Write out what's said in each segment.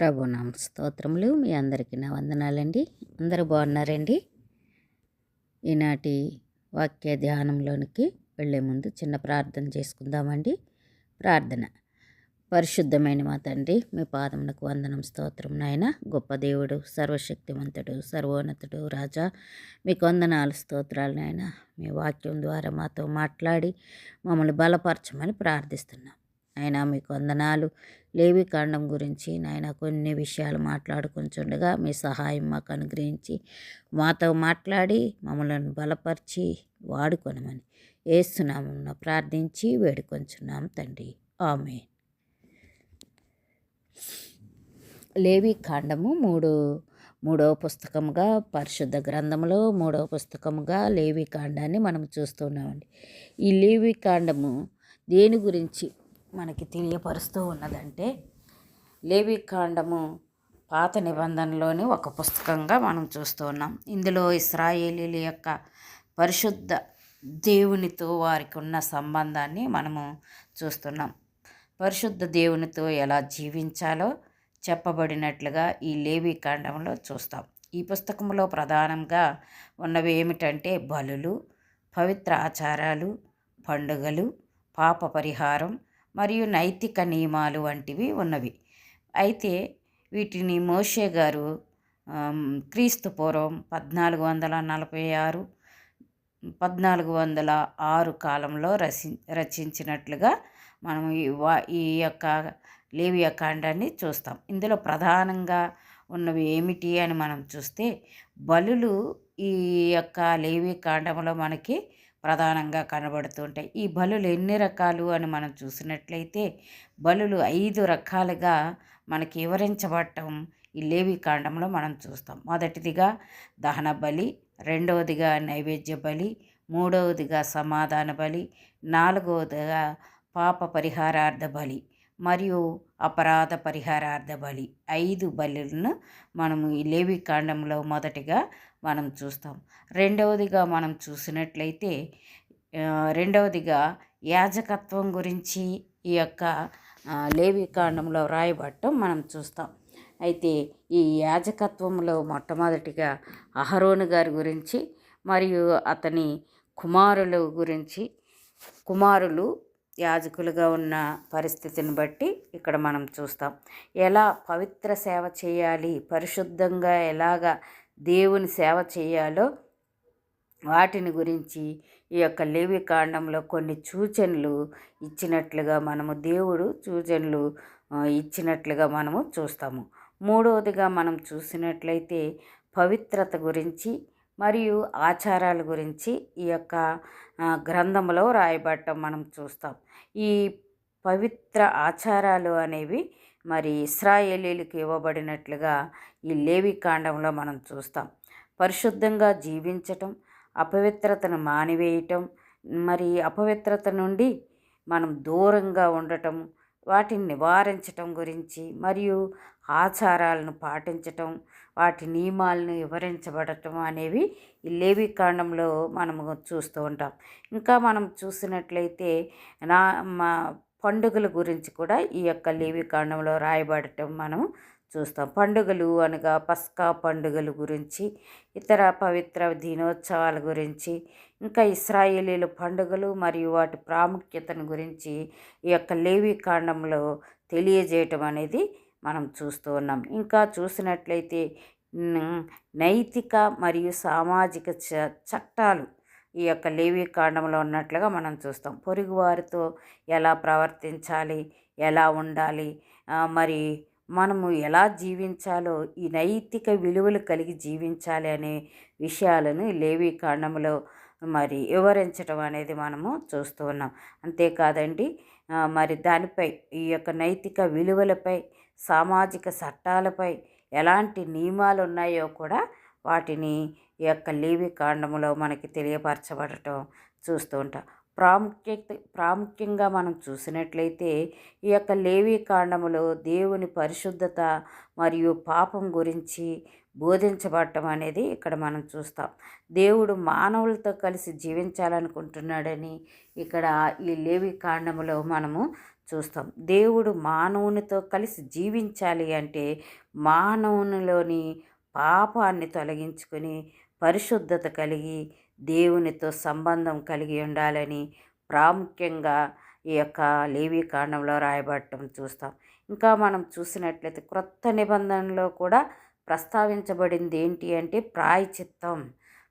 ప్రభునామ స్తోత్రములు మీ అందరికీ నా వందనాలండి. అందరూ బాగున్నారండి? ఈనాటి వాక్య ధ్యానంలోనికి వెళ్ళే ముందు చిన్న ప్రార్థన చేసుకుందామండి. ప్రార్థన. పరిశుద్ధమైన మా తండ్రి మీ పాదమునకు వందనం స్తోత్రం నాయన. గొప్ప దేవుడు సర్వశక్తివంతుడు సర్వోన్నతుడు రాజా. మీకు వందనాలు స్తోత్రాలు నాయన. మీ వాక్యం ద్వారా మాతో మాట్లాడి మమ్మల్ని బలపరచమని ప్రార్థిస్తున్నాం. ఆయన మీకు వందనాలు లేవి కాండం గురించి నాయన కొన్ని విషయాలు మాట్లాడుకుంటుండగా మీ సహాయం మాకు అనుగ్రహించి మాతో మాట్లాడి మమ్మల్ని బలపరిచి వాడుకొనమని వేస్తున్నామన్న ప్రార్థించి వేడుకొంచున్నాం తండ్రి. ఆమె లేవి కాండము మూడు మూడవ పుస్తకముగా పరిశుద్ధ గ్రంథంలో మూడవ పుస్తకముగా లేవి కాండాన్ని మనం చూస్తున్నామండి. ఈ లేవి కాండము దేని గురించి మనకి తెలియపరుస్తూ ఉన్నదంటే లేవి కాండము పాత నిబంధనలోని ఒక పుస్తకంగా మనం చూస్తూ ఉన్నాం. ఇందులో ఇస్రాయేలీల యొక్క పరిశుద్ధ దేవునితో వారికి ఉన్న సంబంధాన్ని మనము చూస్తున్నాం. పరిశుద్ధ దేవునితో ఎలా జీవించాలో చెప్పబడినట్లుగా ఈ లేవి కాండంలో చూస్తాం. ఈ పుస్తకంలో ప్రధానంగా ఉన్నవి ఏమిటంటే బలులు పవిత్ర ఆచారాలు పండుగలు పాప పరిహారం మరియు నైతిక నియమాలు వంటివి ఉన్నవి. అయితే వీటిని మోషే గారు క్రీస్తు పూర్వం పద్నాలుగు వందల నలభై ఆరు పద్నాలుగు వందల ఆరు కాలంలో రచి రచించినట్లుగా మనం ఈ యొక్క లేవియ కాండాన్ని చూస్తాం. ఇందులో ప్రధానంగా ఉన్నవి ఏమిటి అని మనం చూస్తే బలులు ఈ యొక్క లేవి కాండంలో మనకి ప్రధానంగా కనబడుతుంటాయి ఈ బలులు ఎన్ని రకాలు అని మనం చూసినట్లయితే బలులు ఐదు రకాలుగా మనకి వివరించబడటం ఈ లేవి కాండంలో మనం చూస్తాం. మొదటిదిగా దహన బలి రెండవదిగా నైవేద్య బలి మూడవదిగా సమాధాన బలి నాలుగవదిగా పాప పరిహారార్థ బలి మరియు అపరాధ పరిహారార్థ బలి. ఐదు బలులను మనము ఈ లేవి కాండంలో మొదటిగా మనం చూస్తాం. రెండవదిగా మనం చూసినట్లయితే రెండవదిగా యాజకత్వం గురించి ఈ యొక్క లేవి కాండంలో రాయబట్టం మనం చూస్తాం. అయితే ఈ యాజకత్వంలో మొట్టమొదటిగా అహరోను గారి గురించి మరియు అతని కుమారుల గురించి కుమారులు యాజకులుగా ఉన్న పరిస్థితిని బట్టి ఇక్కడ మనం చూస్తాం. ఎలా పవిత్ర సేవ చేయాలి పరిశుద్ధంగా ఎలాగ దేవుని సేవ చేయాలో వాటిని గురించి ఈ యొక్క లేవి కాండంలో కొన్ని సూచనలు ఇచ్చినట్లుగా మనము దేవుడు సూచనలు ఇచ్చినట్లుగా మనము చూస్తాము. మూడవదిగా మనం చూసినట్లయితే పవిత్రత గురించి మరియు ఆచారాల గురించి ఈ యొక్క గ్రంథంలో రాయబడటం మనం చూస్తాం. ఈ పవిత్ర ఆచారాలు అనేవి మరి ఇస్రాయేలీలకు ఇవ్వబడినట్లుగా ఈ లేవి కాండంలో మనం చూస్తాం. పరిశుద్ధంగా జీవించటం అపవిత్రతను మానివేయటం మరి అపవిత్రత నుండి మనం దూరంగా ఉండటం వాటిని నివారించటం గురించి మరియు ఆచారాలను పాటించటం వాటి నియమాలను వివరించబడటం అనేవి ఈ లేవి కాండంలో మనము చూస్తూ ఉంటాం. ఇంకా మనం చూసినట్లయితే నా మా పండుగల గురించి కూడా ఈ యొక్క లేవి కాండంలో రాయబడటం మనం చూస్తాం. పండుగలు అనగా పస్కా పండుగల గురించి ఇతర పవిత్ర దినోత్సవాల గురించి ఇంకా ఇస్రాయేలీల పండుగలు మరియు వాటి ప్రాముఖ్యతను గురించి ఈ యొక్క లేవి కాండంలో తెలియజేయటం అనేది మనం చూస్తూ ఉన్నాం. ఇంకా చూసినట్లయితే నైతిక మరియు సామాజిక చ చట్టాలు ఈ యొక్క లేవి కాండంలో ఉన్నట్లుగా మనం చూస్తాం. పొరుగువారితో ఎలా ప్రవర్తించాలి? ఎలా ఉండాలి? మరి మనము ఎలా జీవించాలో? ఈ నైతిక విలువలు కలిగి జీవించాలి అనే విషయాలను లేవి కాండంలో మరి వివరించడం అనేది మనము చూస్తూ ఉన్నాం. అంతేకాదండి మరి దానిపై ఈ యొక్క నైతిక విలువలపై సామాజిక చట్టాలపై ఎలాంటి నియమాలు ఉన్నాయో కూడా వాటిని ఈ యొక్క లేవి కాండములో మనకి తెలియపరచబడటం చూస్తూ ఉంటాం. ప్రాముఖ్యత ప్రాముఖ్యంగా మనం చూసినట్లయితే ఈ యొక్క లేవి కాండములో దేవుని పరిశుద్ధత మరియు పాపం గురించి బోధించబడటం అనేది ఇక్కడ మనం చూస్తాం. దేవుడు మానవులతో కలిసి జీవించాలనుకుంటున్నాడని ఇక్కడ ఈ లేవి కాండములో మనము చూస్తాం. దేవుడు మానవునితో కలిసి జీవించాలి అంటే మానవునిలోని పాపాన్ని తొలగించుకొని పరిశుద్ధత కలిగి దేవునితో సంబంధం కలిగి ఉండాలని ప్రాముఖ్యంగా ఈ యొక్క లేవీ కాండంలో రాయబడటం చూస్తాం. ఇంకా మనం చూసినట్లయితే క్రొత్త నిబంధనలో కూడా ప్రస్తావించబడింది ఏంటి అంటే ప్రాయచిత్తం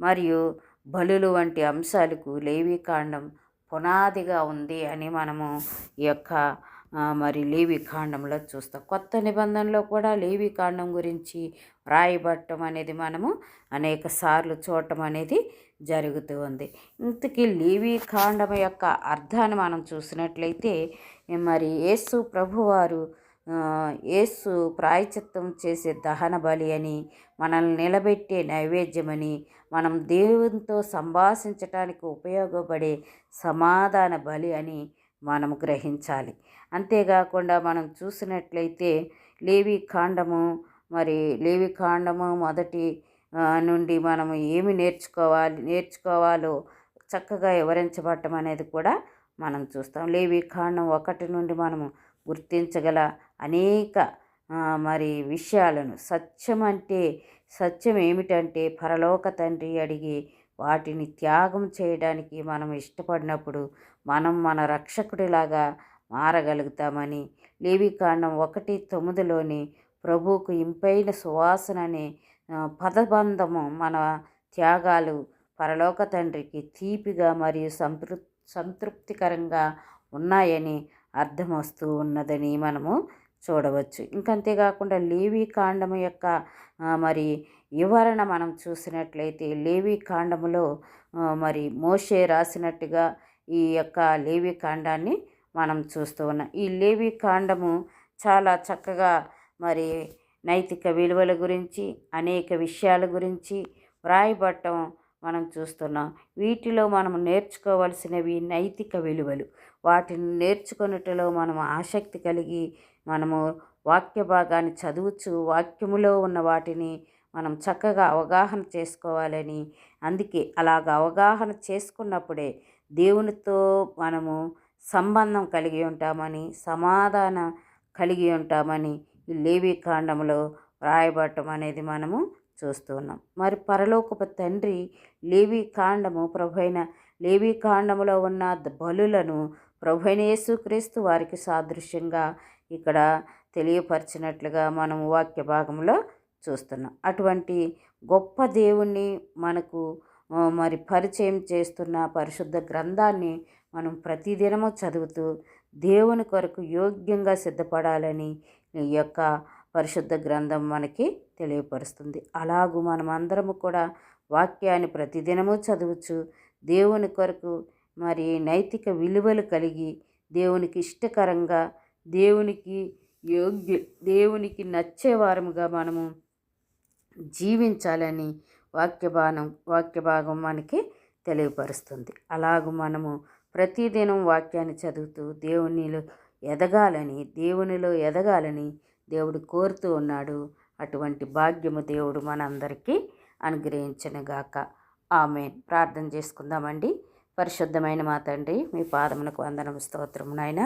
మరియు బలులు వంటి అంశాలకు లేవి కాండం పునాదిగా ఉంది అని మనము ఈ యొక్క మరి లేవి కాండంలో చూస్తాం. కొత్త నిబంధనలో కూడా లేవి కాండం గురించి రాయబట్టం అనేది మనము అనేక సార్లు చూడటం అనేది జరుగుతూ ఉంది. ఇంతకీ లేవి కాండం యొక్క అర్థాన్ని మనం చూసినట్లయితే మరి యేసు ప్రభువారు యేసు ప్రాయచిత్తం చేసే దహన బలి అని మనల్ని నిలబెట్టే నైవేద్యమని మనం దేవునితో సంభాషించటానికి ఉపయోగపడే సమాధాన బలి అని మనం గ్రహించాలి. అంతేకాకుండా మనం చూసినట్లయితే లేవి కాండము మరి లేవి కాండము మొదటి నుండి మనము ఏమి నేర్చుకోవాలి నేర్చుకోవాలో చక్కగా వివరించబడటం అనేది కూడా మనం చూస్తాం. లేవి కాండం ఒకటి నుండి మనము గుర్తించగల అనేక మరి విషయాలను సత్యం అంటే సత్యం ఏమిటంటే పరలోక తండ్రి అడిగి వాటిని త్యాగం చేయడానికి మనం ఇష్టపడినప్పుడు మనం మన రక్షకుడిలాగా మారగలుగుతామని లేవికాండం ఒకటి తొమ్మిదిలోని ప్రభువుకు ఇంపైన సువాసన అనే పదబంధము మన త్యాగాలు పరలోక తండ్రికి తీపిగా మరియు సంతృప్తి సంతృప్తికరంగా ఉన్నాయని అర్థం వస్తూ ఉన్నదని మనము చూడవచ్చు. ఇంకంతేకాకుండా లేవి కాండము యొక్క మరి వివరణ మనం చూసినట్లయితే లేవి కాండములో మరి మోషే రాసినట్టుగా ఈ యొక్క లేవి కాండాన్ని మనం చూస్తూ ఉన్నాం. ఈ లేవి కాండము చాలా చక్కగా మరి నైతిక విలువల గురించి అనేక విషయాల గురించి వ్రాయబట్టం మనం చూస్తున్నాం. వీటిలో మనం నేర్చుకోవలసినవి నైతిక విలువలు. వాటిని నేర్చుకున్నట్లో మనం ఆసక్తి కలిగి మనము వాక్య భాగాన్ని చదువుచు వాక్యములో ఉన్న వాటిని మనం చక్కగా అవగాహన చేసుకోవాలని. అందుకే అలాగ అవగాహన చేసుకున్నప్పుడే దేవునితో మనము సంబంధం కలిగి ఉంటామని సమాధానం కలిగి ఉంటామని ఈ లేవి కాండంలో వ్రాయబడటం అనేది మనము చూస్తున్నాం మరి పరలోకపు తండ్రి లేవి కాండము ప్రభైన లేవి కాండములో ఉన్న బలులను ప్రభైన యేసుక్రీస్తు వారికి సాదృశ్యంగా ఇక్కడ తెలియపరిచినట్లుగా మనం వాక్య భాగంలో చూస్తున్నాం. అటువంటి గొప్ప దేవుణ్ణి మనకు మరి పరిచయం చేస్తున్న పరిశుద్ధ గ్రంథాన్ని మనం ప్రతిదినము చదువుతూ దేవుని కొరకు యోగ్యంగా సిద్ధపడాలని ఈ యొక్క పరిశుద్ధ గ్రంథం మనకి తెలియపరుస్తుంది. అలాగూ మనం అందరము కూడా వాక్యాన్ని ప్రతిదినము చదువుచు దేవుని కొరకు మరి నైతిక విలువలు కలిగి దేవునికి ఇష్టకరంగా దేవునికి యోగ్య దేవునికి నచ్చేవారముగా మనము జీవించాలని వాక్యభానం వాక్య భాగం మనకి తెలియపరుస్తుంది. అలాగూ మనము ప్రతిదినం వాక్యాన్ని చదువుతూ దేవునిలో ఎదగాలని దేవునిలో ఎదగాలని దేవుడు కోరుతూ ఉన్నాడు. అటువంటి భాగ్యము దేవుడు మనందరికీ అనుగ్రహించనుగాక. ఆమె ప్రార్థన చేసుకుందామండి. పరిశుద్ధమైన మా తండ్రి మీ పాదమునకు వందనం స్తోత్రం నాయన.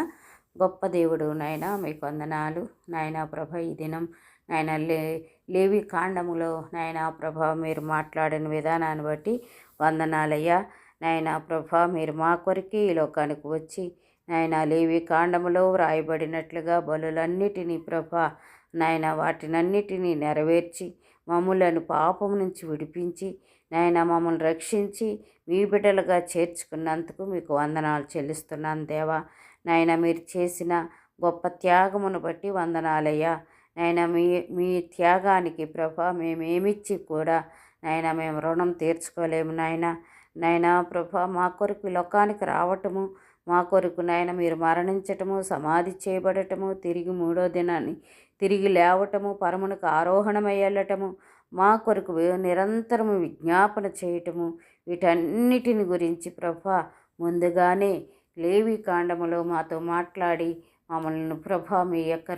గొప్ప దేవుడు నాయన మీకు వందనాలు. నాయన ప్రభ ఈ దినం నాయన లే లేవి కాండములో నాయన ప్రభ మీరు మాట్లాడిన విధానాన్ని బట్టి వందనాలయ్యా. నాయన ప్రభ మీరు మా కొరికి ఈ లోకానికి వచ్చి నాయన లేవి కాండములో వ్రాయబడినట్లుగా బలులన్నిటినీ ప్రభ నాయన వాటినన్నిటినీ నెరవేర్చి మమ్ములను పాపం నుంచి విడిపించి నాయన మమ్మల్ని రక్షించి మీ బిడ్డలుగా చేర్చుకున్నందుకు మీకు వందనాలు చెల్లిస్తున్నాను దేవా. నాయన మీరు చేసిన గొప్ప త్యాగమును బట్టి వందనాలయ్యా. నాయన మీ మీ త్యాగానికి ప్రభ మేమేమిచ్చి కూడా నాయన మేము రుణం తీర్చుకోలేము నాయన. నైనా ప్రభ మా కొరకు లోకానికి రావటము మా కొరకు నాయన మీరు మరణించటము సమాధి చేయబడటము తిరిగి మూడో దినాన్ని తిరిగి లేవటము పరమునకు ఆరోహణమై వెళ్ళటము మా కొరకు నిరంతరము విజ్ఞాపన చేయటము వీటన్నిటిని గురించి ప్రభ ముందుగానే లేవి కాండములో మాతో మాట్లాడి మమ్మల్ని ప్రభ మీ యొక్క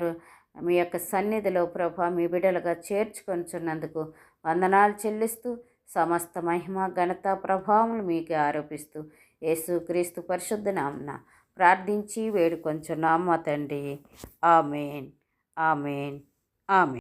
మీ యొక్క సన్నిధిలో ప్రభ మీ బిడ్డలుగా చేర్చుకొనిచున్నందుకు వందనాలు చెల్లిస్తూ సమస్త మహిమ ఘనత ప్రభావములు మీకు ఆరోపిస్తూ యేసుక్రీస్తు పరిశుద్ధ నామన ప్రార్థించి వేడుకొంచున్నాము తండ్రి. ఆమెన్. ఆమెన్. ఆమెన్.